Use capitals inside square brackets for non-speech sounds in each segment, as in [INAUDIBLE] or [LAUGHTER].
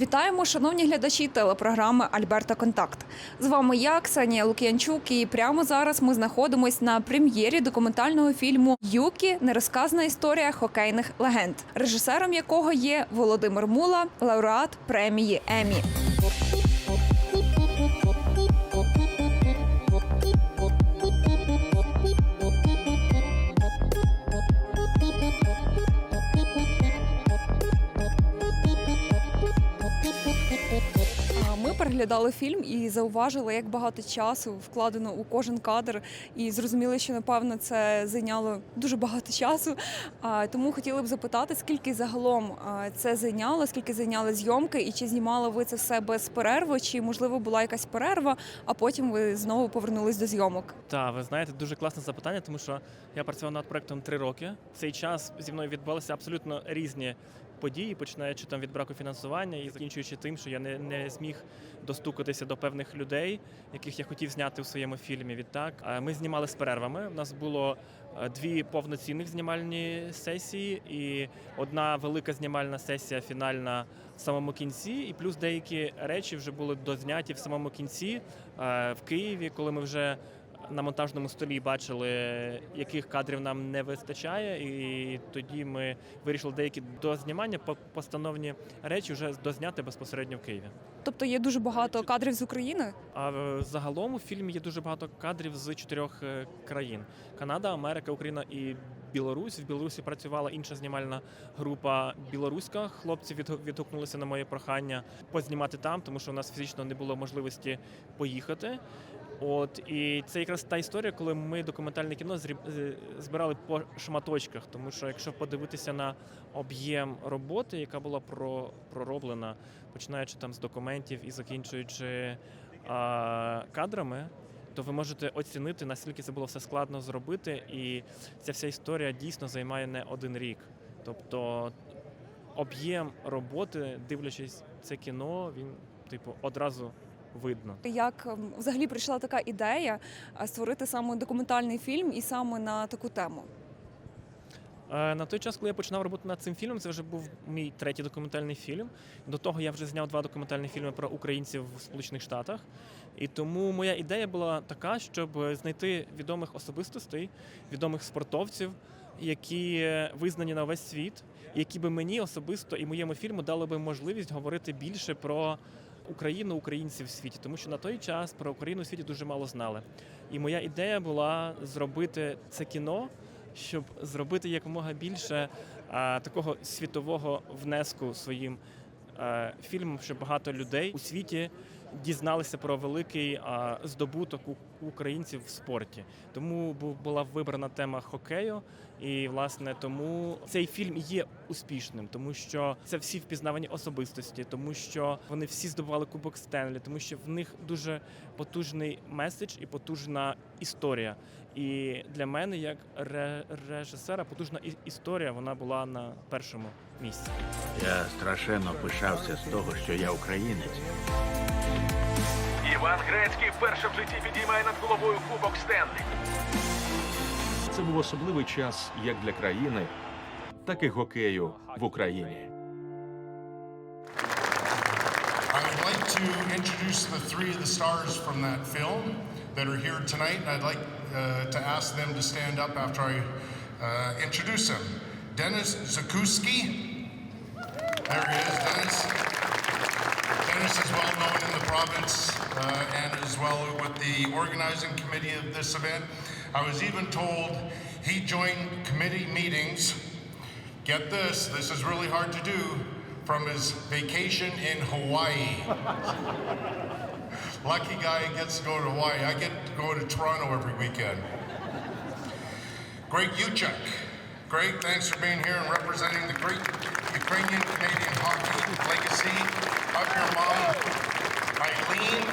Вітаємо, шановні глядачі телепрограми Альберта Контакт. З вами я, Ксенія Лук'янчук, і прямо зараз ми знаходимось на прем'єрі документального фільму Юкі нерозказана історія хокейних легенд, режисером якого є Володимир Мула, лауреат премії Емі. Переглядали фільм і зауважили, як багато часу вкладено у кожен кадр, і зрозуміли, що напевно це зайняло дуже багато часу. Тому хотіли б запитати, скільки загалом це зайняло, скільки зайняли зйомки, і чи знімали ви це все без перерви, чи можливо була якась перерва, а потім ви знову повернулись до зйомок. Та ви знаєте, дуже класне запитання, тому що я працював над проектом три роки. Цей час зі мною відбулися абсолютно різні події, починаючи там від браку фінансування і закінчуючи тим, що я не, не зміг достукатися до певних людей, яких я хотів зняти у своєму фільмі. Відтак ми знімали з перервами. У нас було е, дві повноцінних знімальні сесії, і одна велика знімальна сесія фінальна в самому кінці, і плюс деякі речі вже були дозняті в самому кінці е, в Києві, коли ми вже на монтажному столі бачили, яких кадрів нам не вистачає, і тоді ми вирішили деякі дознімання, по- постановні речі вже дозняти безпосередньо в Києві. Тобто є дуже багато кадрів з України. А е, загалом у фільмі є дуже багато кадрів з чотирьох е, країн: Канада, Америка, Україна і Білорусь. В Білорусі працювала інша знімальна група білоруська. Хлопці відгу- відгукнулися на моє прохання познімати там, тому що у нас фізично не було можливості поїхати. От і це якраз та історія, коли ми документальне кіно збирали по шматочках. Тому що якщо подивитися на об'єм роботи, яка була про, пророблена, починаючи там з документів і закінчуючи а, кадрами, то ви можете оцінити, наскільки це було все складно зробити, і ця вся історія дійсно займає не один рік. Тобто об'єм роботи, дивлячись це кіно, він типу одразу видно. Як ем, взагалі прийшла така ідея створити саме документальний фільм і саме на таку тему? Е, На той час, коли я починав роботу над цим фільмом, це вже був мій третій документальний фільм. До того я вже зняв два документальні фільми про українців в Сполучених Штатах. І тому моя ідея була така, щоб знайти відомих особистостей, відомих спортовців, які визнані на весь світ, які би мені особисто і моєму фільму дали би можливість говорити більше про. Україну, українців в світі, тому що на той час про Україну в світі дуже мало знали. І моя ідея була зробити це кіно, щоб зробити якомога більше а, такого світового внеску своїм а, фільмом, щоб багато людей у світі дізналися про великий здобуток у- українців в спорті. Тому бу- була вибрана тема хокею, і власне тому цей фільм є успішним, тому що це всі впізнавані особистості, тому що вони всі здобували кубок Стенлі, тому що в них дуже потужний меседж і потужна історія. І для мене, як ре- режисера, потужна історія вона була на першому місці. Я страшенно пишався з того, що я українець. Іван Грецький вперше в житті підіймає над головою кубок Стенлі. Це був особливий час як для країни, так і хокею в Україні. I would like to introduce the three of the stars from that film that are here tonight, and I'd like uh, to ask them to stand up after I uh, introduce them. Dennis Zakuski. There he is, Dennis. Dennis is well known in the province uh, and as well with the organizing committee of this event. I was even told he joined committee meetings Get this, this is really hard to do from his vacation in Hawaii. [LAUGHS] Lucky guy gets to go to Hawaii. I get to go to Toronto every weekend. Greg Uchuk. Greg, thanks for being here and representing the great Ukrainian Canadian hockey legacy of your mom, Eileen.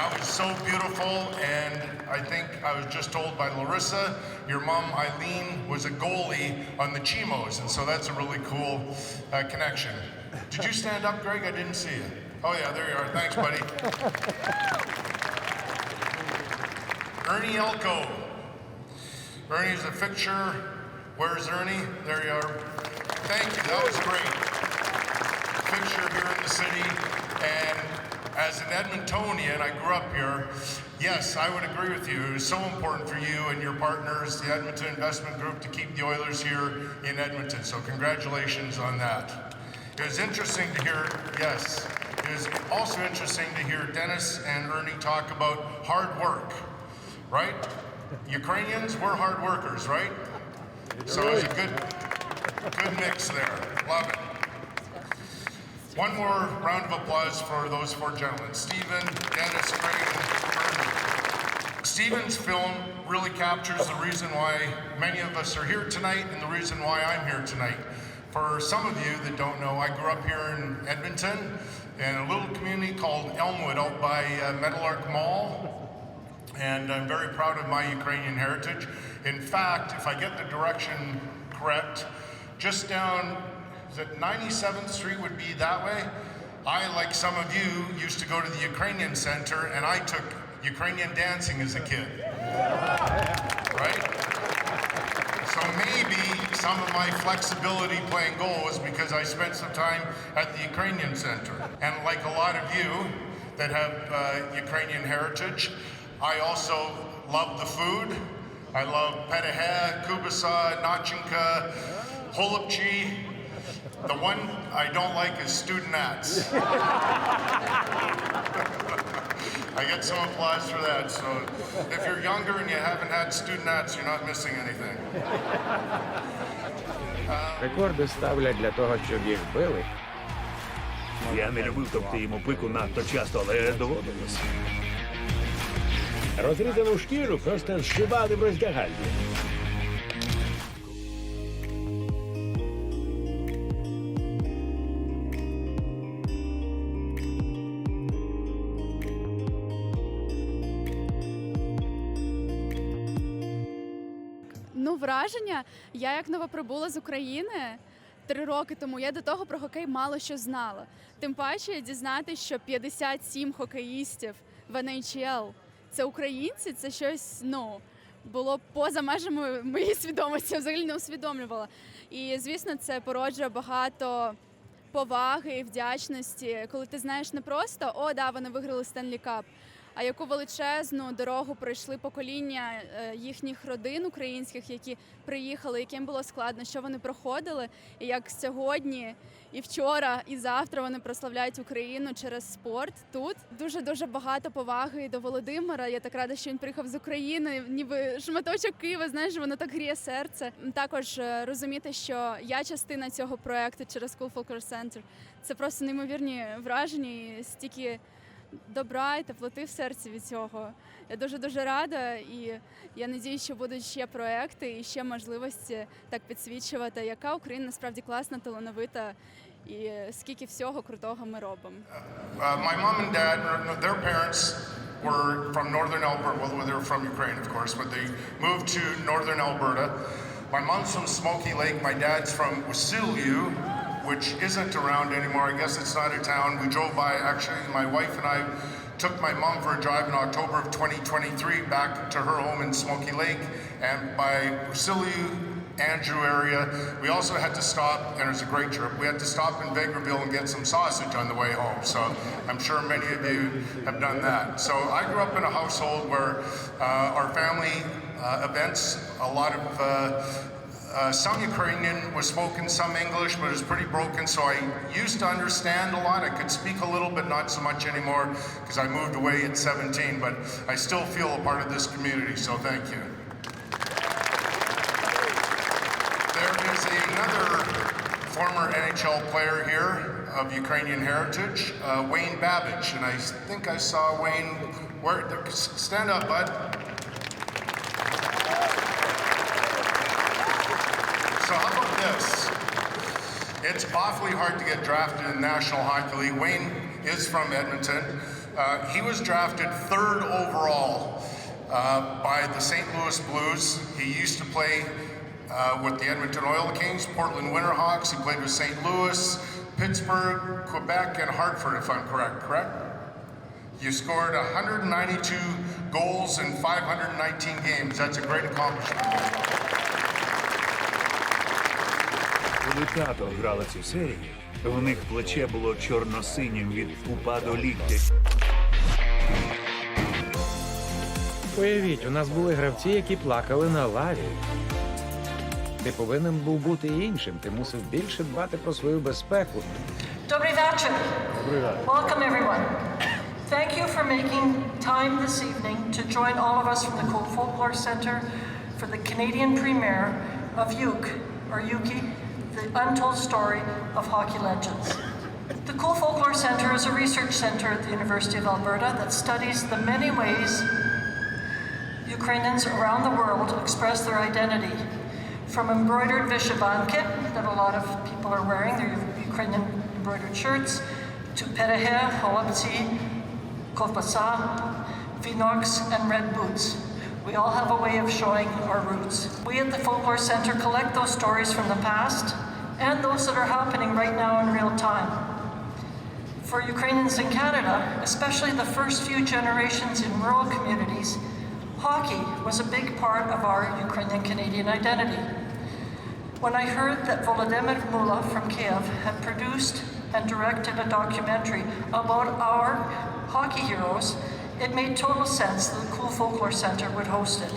That was so beautiful, and I think I was just told by Larissa, your mom Eileen was a goalie on the Chimos, and so that's a really cool uh, connection. Did you stand up, Greg? I didn't see you. Oh yeah, there you are. Thanks, buddy. Ernie Elko. Ernie is a fixture. Where's Ernie? There you are. Thank you. That was great. you're here in the city. And as an Edmontonian, I grew up here. Yes, I would agree with you. It was so important for you and your partners, the Edmonton Investment Group, to keep the Oilers here in Edmonton. So congratulations on that. It was interesting to hear, yes, it was also interesting to hear Dennis and Ernie talk about hard work, right? Ukrainians, we're hard workers, right? So it was a good, good mix there. Love it. One more round of applause for those four gentlemen, Stephen, Dennis, Craig, and Ernie. Stephen's film really captures the reason why many of us are here tonight and the reason why I'm here tonight. For some of you that don't know, I grew up here in Edmonton in a little community called Elmwood out by uh, Meadowlark Mall and I'm very proud of my Ukrainian heritage. In fact, if I get the direction correct, just down, is it 97th Street would be that way? I, like some of you, used to go to the Ukrainian Center and I took Ukrainian dancing as a kid. Right? So maybe some of my flexibility playing goal was because I spent some time at the Ukrainian Center. And like a lot of you that have uh, Ukrainian heritage, I also love the food. I love petahe, kubasa, nachinka, holubchi. The one I don't like is studentats. [LAUGHS] I get some applause for that. So if you're younger and you haven't had studentats, you're not missing anything. Рекорди ставлять для того, щоб їх били. Я не любив товкти йому пику надто часто, але доводилось. Розрізану шкіру просто зшивали в роздягальні. Ну, враження. Я як новоприбула з України три роки тому. Я до того про хокей мало що знала. Тим паче дізнатися, що 57 хокеїстів в NHL – це українці, це щось ну було поза межами моєї свідомості. Взагалі не усвідомлювала. І звісно, це породжує багато поваги і вдячності, коли ти знаєш не просто о, да, вони виграли Стенлі Кап. А яку величезну дорогу пройшли покоління е, їхніх родин українських, які приїхали, яким було складно, що вони проходили, і як сьогодні, і вчора, і завтра вони прославляють Україну через спорт. Тут дуже дуже багато поваги до Володимира. Я так рада, що він приїхав з України, ніби шматочок Києва. Знаєш, воно так гріє серце. Також е, розуміти, що я частина цього проекту через Cool Folklore Center. Це просто неймовірні враження і стільки добра і теплоти в серці від цього. Я дуже дуже рада, і я надію, що будуть ще проекти і ще можливості так підсвічувати, яка Україна насправді класна, талановита, і скільки всього крутого ми робимо. Uh, my mom and dad, their parents were from northern Alberta. Well, they were from Ukraine, of course, but they moved to northern Alberta. My mom's from Smoky Lake. My dad's from Wasiliu, which isn't around anymore. I guess it's not a town. We drove by, actually, my wife and I took my mom for a drive in October of 2023 back to her home in Smoky Lake. And by Wasiliu, Andrew area. We also had to stop, and it was a great trip. We had to stop in Vegreville and get some sausage on the way home. So I'm sure many of you have done that. So I grew up in a household where uh, our family uh, events, a lot of uh, uh, some Ukrainian was spoken, some English, but it was pretty broken. So I used to understand a lot. I could speak a little, but not so much anymore because I moved away at 17. But I still feel a part of this community. So thank you. There is another former NHL player here of Ukrainian heritage, uh, Wayne Babbage, and I think I saw Wayne. Where? Stand up, bud. So how about this? It's awfully hard to get drafted in the National Hockey League. Wayne is from Edmonton. Uh, he was drafted third overall uh, by the St. Louis Blues. He used to play uh, with the Edmonton Oil Kings, Portland Winterhawks. He played with St. Louis, Pittsburgh, Quebec, and Hartford, if I'm correct. Correct? You scored 192 goals in 519 games. That's a great accomplishment. Коли тато грала цю серію, в них плече було чорно-синім від пупа до ліктя. Уявіть, у нас були гравці, які плакали на лаві. Ти повинен був бути іншим. Ти мусив більше дбати про свою безпеку. Добрий вечір. Welcome, everyone. Thank you for making time this evening to join all of us from the Cold Folklore Center for the Canadian premiere of Yuk, or Yuki, the untold story of hockey legends. The Cool Folklore Center is a research center at the University of Alberta that studies the many ways Ukrainians around the world express their identity. From embroidered vyshyvanki that a lot of people are wearing, their Ukrainian embroidered shirts, to perehe, holoptsi, kovbasa, vinox, and red boots. We all have a way of showing our roots. We at the Folklore Center collect those stories from the past and those that are happening right now in real time. For Ukrainians in Canada, especially the first few generations in rural communities, hockey was a big part of our Ukrainian Canadian identity. When I heard that Volodymyr Mula from Kiev had produced and directed a documentary about our hockey heroes, it made total sense that the Cool Folklore Center would host it.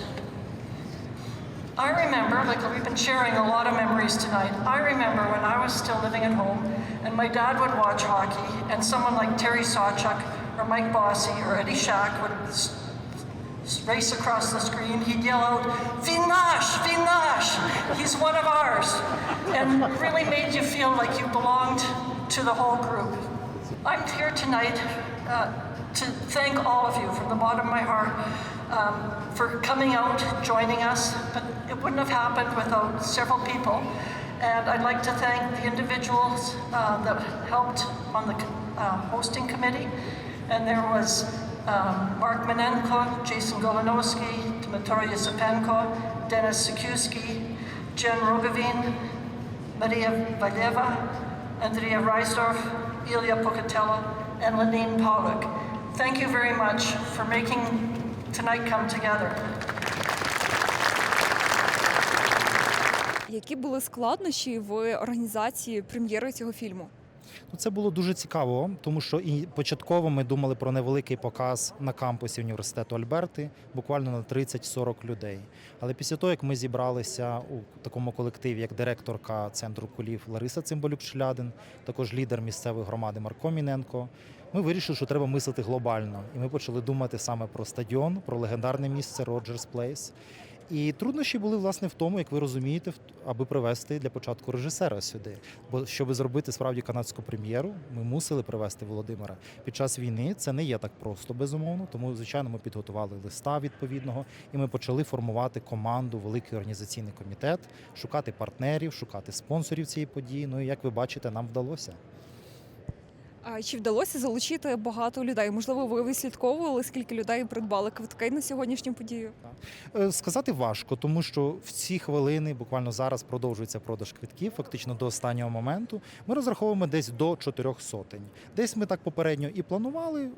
I remember, like we've been sharing a lot of memories tonight, I remember when I was still living at home and my dad would watch hockey and someone like Terry Sawchuk or Mike Bossy or Eddie Shack would race across the screen. He'd yell out, Vinash, Vinash, he's one of ours. And really made you feel like you belonged to the whole group. I'm here tonight uh, to thank all of you from the bottom of my heart um, for coming out, joining us, but it wouldn't have happened without several people. And I'd like to thank the individuals uh, that helped on the uh, hosting committee. And there was um, Mark Menenko, Jason Golanowski, Dmitry Yasipenko, Dennis Sikuski, Jen Rogovin, Maria Valeva, Andrea Reisdorf, Ilya Pocatello, and Lenine Pollock. Thank you very much for making tonight come together. Які були складнощі в організації прем'єри цього фільму? Ну, це було дуже цікаво, тому що і початково ми думали про невеликий показ на кампусі університету Альберти, буквально на 30-40 людей. Але після того, як ми зібралися у такому колективі, як директорка центру кулів Лариса Цимбалюк-Шлядин, також лідер місцевої громади Марко Міненко, ми вирішили, що треба мислити глобально. І ми почали думати саме про стадіон, про легендарне місце Роджерс Плейс. І труднощі були власне в тому, як ви розумієте, аби привести для початку режисера сюди. Бо щоб зробити справді канадську прем'єру, ми мусили привести Володимира. Під час війни це не є так просто, безумовно. Тому, звичайно, ми підготували листа відповідного, і ми почали формувати команду, великий організаційний комітет, шукати партнерів, шукати спонсорів цієї події. Ну і як ви бачите, нам вдалося. А Чи вдалося залучити багато людей? Можливо, ви вислідковували, скільки людей придбали квитки на сьогоднішню подію? Е, Сказати важко, тому що в ці хвилини, буквально зараз, продовжується продаж квитків, фактично до останнього моменту. Ми розраховуємо десь до чотирьох сотень. Десь ми так попередньо і планували.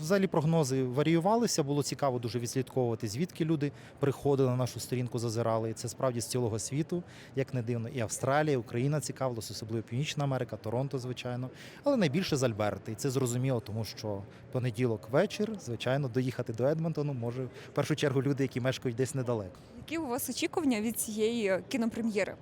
Взагалі прогнози варіювалися. Було цікаво дуже відслідковувати, звідки люди приходили на нашу сторінку, зазирали. І це справді з цілого світу, як не дивно. І Австралія, і Україна цікавилась, особливо Північна Америка, Торонто, звичайно. Але найбільше з Альберти. І це зрозуміло, тому що понеділок вечір, звичайно, доїхати до Едмонтону може в першу чергу люди, які мешкають десь недалеко. Які у вас очікування від цієї кінопрем'єри?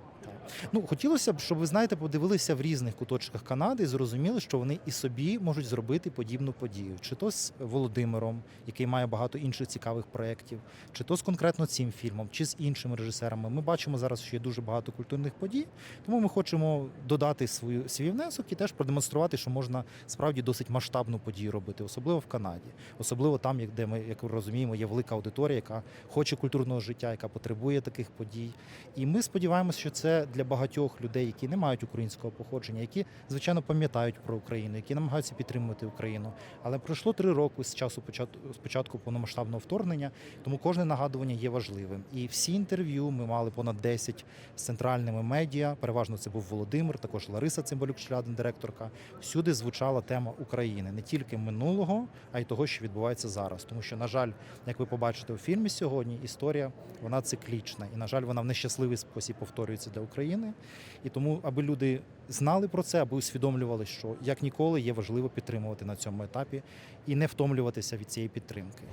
Ну хотілося б, щоб ви знаєте, подивилися в різних куточках Канади і зрозуміли, що вони і собі можуть зробити подібну подію, чи то з Володимиром, який має багато інших цікавих проєктів, чи то з конкретно цим фільмом, чи з іншими режисерами. Ми бачимо зараз, що є дуже багато культурних подій, тому ми хочемо додати свою свій внесок і теж продемонструвати, що можна справді досить масштабну подію робити, особливо в Канаді, особливо там, де ми, як розуміємо, є велика аудиторія, яка хоче культурного життя, яка потребує таких подій. І ми сподіваємося, що це для багатьох людей, які не мають українського походження, які звичайно пам'ятають про Україну, які намагаються підтримувати Україну. Але пройшло три роки з часу початку з початку повномасштабного вторгнення, тому кожне нагадування є важливим. І всі інтерв'ю ми мали понад 10 з центральними медіа. Переважно це був Володимир, також Лариса Цимбалюк-Шлядин, директорка. Всюди звучала тема України не тільки минулого, а й того, що відбувається зараз. Тому що, на жаль, як ви побачите у фільмі сьогодні, історія вона циклічна, і на жаль, вона в нещасливий спосіб повторюється для України. України. І тому, аби люди знали про це, аби усвідомлювали, що як ніколи є важливо підтримувати на цьому етапі і не втомлюватися від цієї підтримки.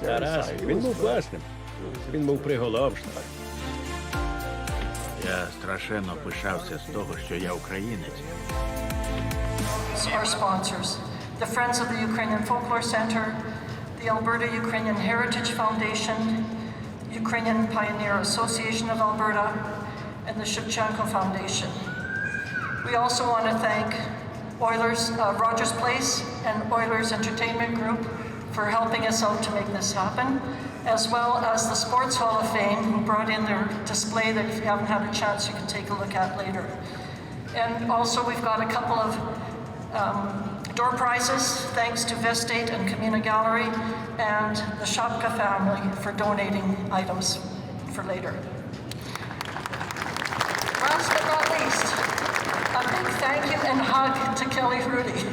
Тарас, він був класним. Він був приголомшливий. Я страшенно пишався з того, що я українець. Our sponsors, the Friends of the Ukrainian Folklore Center, the Alberta Ukrainian Heritage Foundation, Ukrainian Pioneer Association of Alberta, and the Shevchenko Foundation. We also want to thank Oilers, uh, Rogers Place and Oilers Entertainment Group for helping us out to make this happen, as well as the Sports Hall of Fame, who brought in their display that if you haven't had a chance, you can take a look at later. And also, we've got a couple of um, door prizes, thanks to Vestate and Comuna Gallery, and the Shopka family for donating items for later. Last but not a big thank you and hug to Kelly Rudy.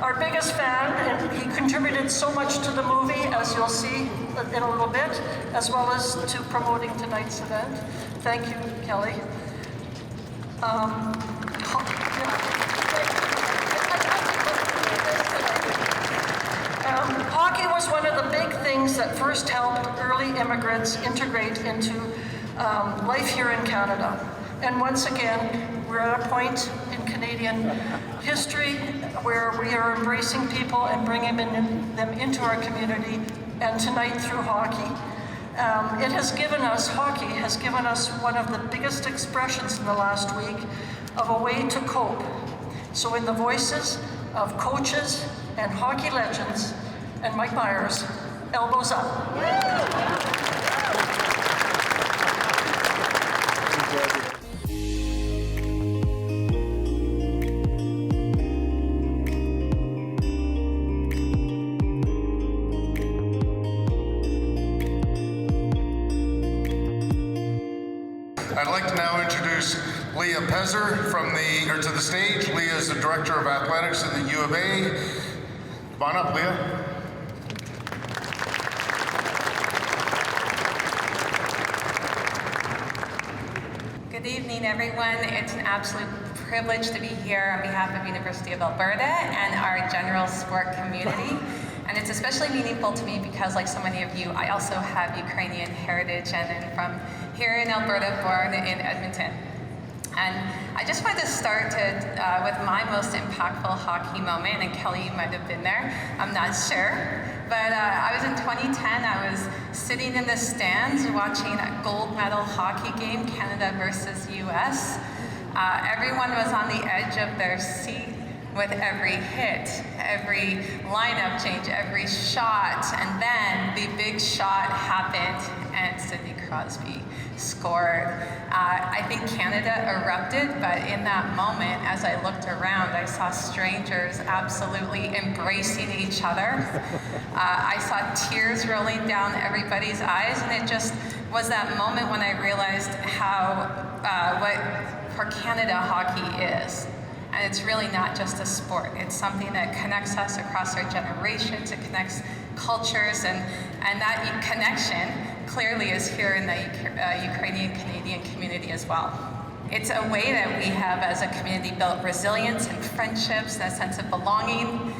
Our biggest fan, and he contributed so much to the movie, as you'll see in a little bit, as well as to promoting tonight's event. Thank you, Kelly. Um, Um, hockey was one of the big things that first helped early immigrants integrate into um, life here in Canada. And once again, we're at a point in Canadian history where we are embracing people and bringing them, in, them into our community, and tonight through hockey. Um, it has given us, hockey has given us one of the biggest expressions in the last week of a way to cope. So, in the voices of coaches and hockey legends, and Mike Myers, elbows up. Stage. Leah is the Director of Athletics at the U of A. Come on up, Leah. Good evening, everyone. It's an absolute privilege to be here on behalf of University of Alberta and our general sport community. And it's especially meaningful to me because, like so many of you, I also have Ukrainian heritage and am from here in Alberta, born in Edmonton. And I just wanted to start to, uh, with my most impactful hockey moment, and Kelly, you might have been there, I'm not sure. But uh, I was in 2010, I was sitting in the stands watching a gold medal hockey game, Canada versus US. Uh, everyone was on the edge of their seat with every hit, every lineup change, every shot, and then the big shot happened, and Sidney Crosby scored. Uh, I think Canada erupted, but in that moment, as I looked around, I saw strangers absolutely embracing each other. [LAUGHS] Uh, I saw tears rolling down everybody's eyes, and it just was that moment when I realized how uh, what for Canada hockey is. And it's really not just a sport. It's something that connects us across our generations. It connects cultures, and, and that connection clearly is here in the uh, Ukrainian Canadian community as well. It's a way that we have, as a community, built resilience and friendships, a sense of belonging,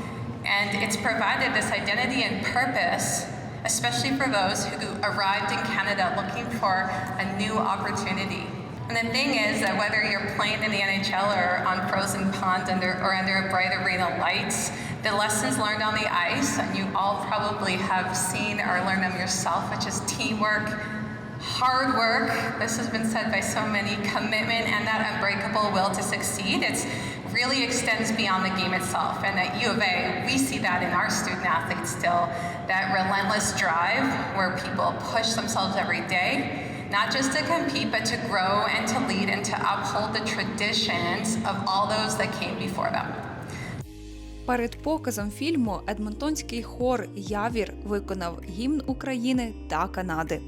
and it's provided this identity and purpose, especially for those who arrived in Canada looking for a new opportunity. And the thing is that whether you're playing in the NHL or on frozen ponds under, or under a bright arena lights, the lessons learned on the ice, and you all probably have seen or learned them yourself, which is teamwork, hard work. This has been said by so many, commitment, and that unbreakable will to succeed. It's really extends beyond the game itself. And at U of A, we see that in our student athletes still, that relentless drive where people push themselves every day not just to compete, but to grow and to lead and to uphold the traditions of all those that came before them. Перед показом фільму Едмонтонський хор Явір виконав гімн України та Канади.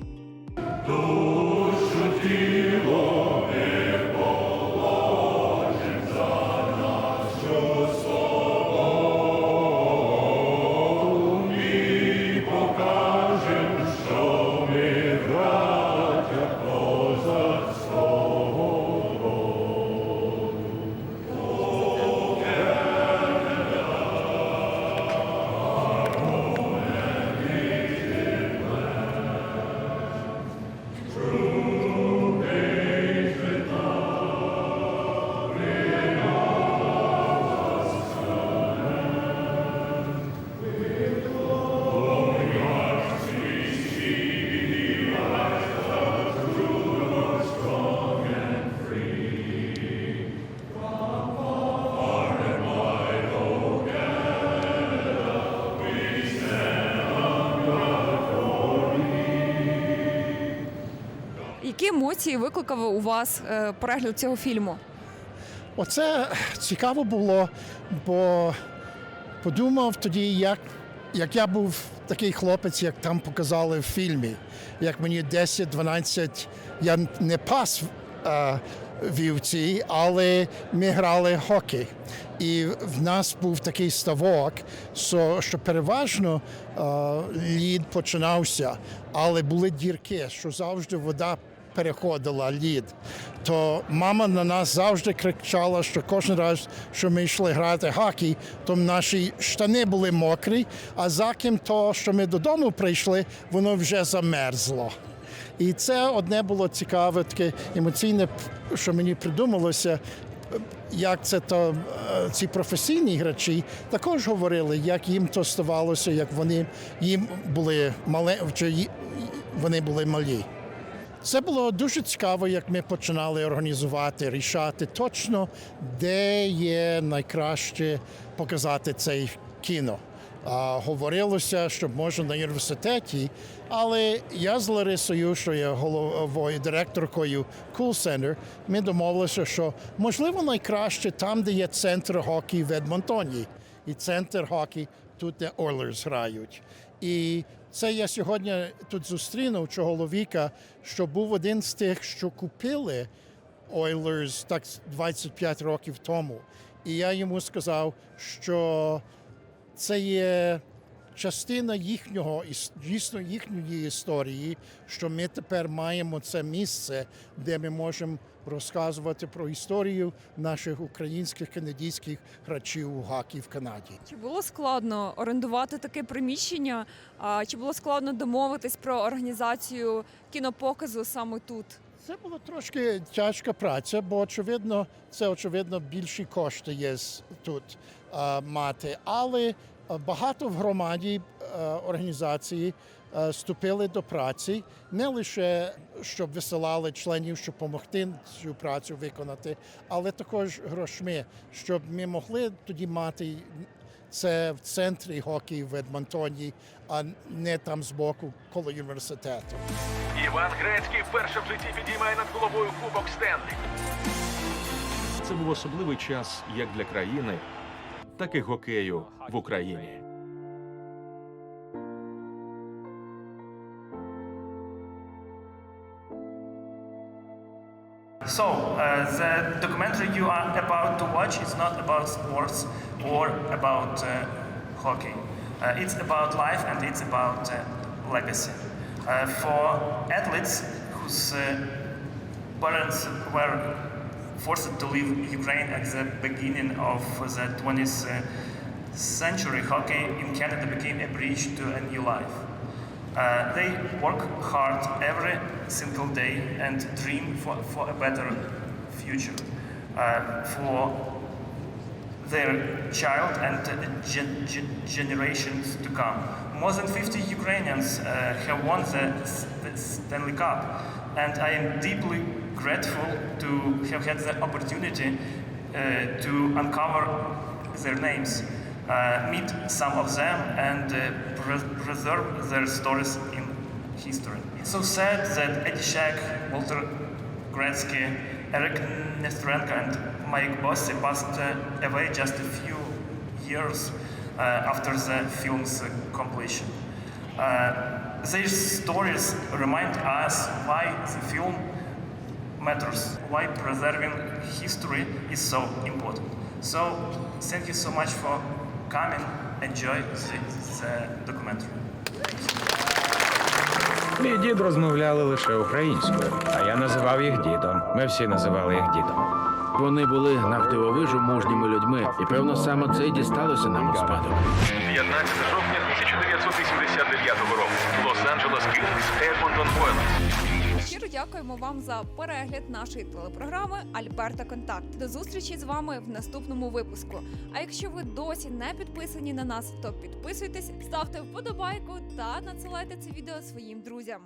Емоції викликав у вас е, перегляд цього фільму? Оце цікаво було, бо подумав тоді, як, як я був такий хлопець, як там показали в фільмі. Як мені 10-12, я не пас е, вівці, але ми грали хокей. І в нас був такий ставок, що, що переважно е, лід починався, але були дірки, що завжди вода переходила лід. То мама на нас завжди кричала, що кожен раз, що ми йшли грати хокей, то наші штани були мокрі, а за ким то, що ми додому прийшли, воно вже замерзло. І це одне було цікаве, таке емоційне, що мені придумалося. Як це то е, ці професійні грачі також говорили, як їм то ставалося, як вони їм були мале, чи вони були малі. Це було дуже цікаво, як ми починали організувати, рішати точно, де є найкраще показати цей кіно. А, говорилося, що можна на університеті, але я з Ларисою, що є головою директоркою Cool Center, ми домовилися, що можливо найкраще там, де є центр хокей в Едмонтоні, і центр хокей тут, де Oilers грають. І це я сьогодні тут зустрінув чоловіка, що був один з тих, що купили Oilers так 25 років тому. І я йому сказав, що це є частина їхнього дійсно їхньої історії, що ми тепер маємо це місце, де ми можемо розказувати про історію наших українських канадських гравців у гакі в Канаді. Чи було складно орендувати таке приміщення? А чи було складно домовитись про організацію кінопоказу саме тут? Це була трошки тяжка праця, бо очевидно, це очевидно більші кошти є тут е, мати. Але багато в громаді е, організації е, вступили до праці не лише щоб висилали членів, щоб допомогти цю працю виконати, але також грошми, щоб ми могли тоді мати це в центрі хокей в Едмонтоні, а не там збоку коло університету. Іван Грецький вперше в житті підіймає над головою кубок Стенлі. Це був особливий час як для країни, так і хокею в Україні. So, uh, the documentary you are about to watch is not about sports or about uh, hockey. Uh, it's about life and it's about legacy. For athletes whose parents were forced to leave Ukraine at the beginning of the 20th uh, century, hockey in Canada became a bridge to a new life. Uh, they work hard every single day and dream for, for a better future. Uh, for their child and uh, gen- gen- generations to come. More than 50 Ukrainians uh, have won the, the Stanley Cup, and I am deeply grateful to have had the opportunity uh, to uncover their names, meet some of them, and uh, pre- preserve their stories in history. It's so sad that Eddie Shack, Walter Gretzky, Eric Nesterenko, and Mike Bossy passed uh, away just a few years uh, after the film's uh, completion. Uh, their stories remind us why the film matters, why preserving history is so important. So, thank you so much for coming. Enjoy the, the documentary. Мій дід розмовляли лише українською, а я називав їх дідом. Ми всі називали їх дідом. Вони були навдивовижу мужніми людьми, і певно саме це й дісталося нам у спадок. 15 жовтня 1989 року. Лос-Анджелес Кінгс, Едмонтон Ойлерс. Щиро дякуємо вам за перегляд нашої телепрограми Альберта Контакт. До зустрічі з вами в наступному випуску. А якщо ви досі не підписані на нас, то підписуйтесь, ставте вподобайку та надсилайте це відео своїм друзям.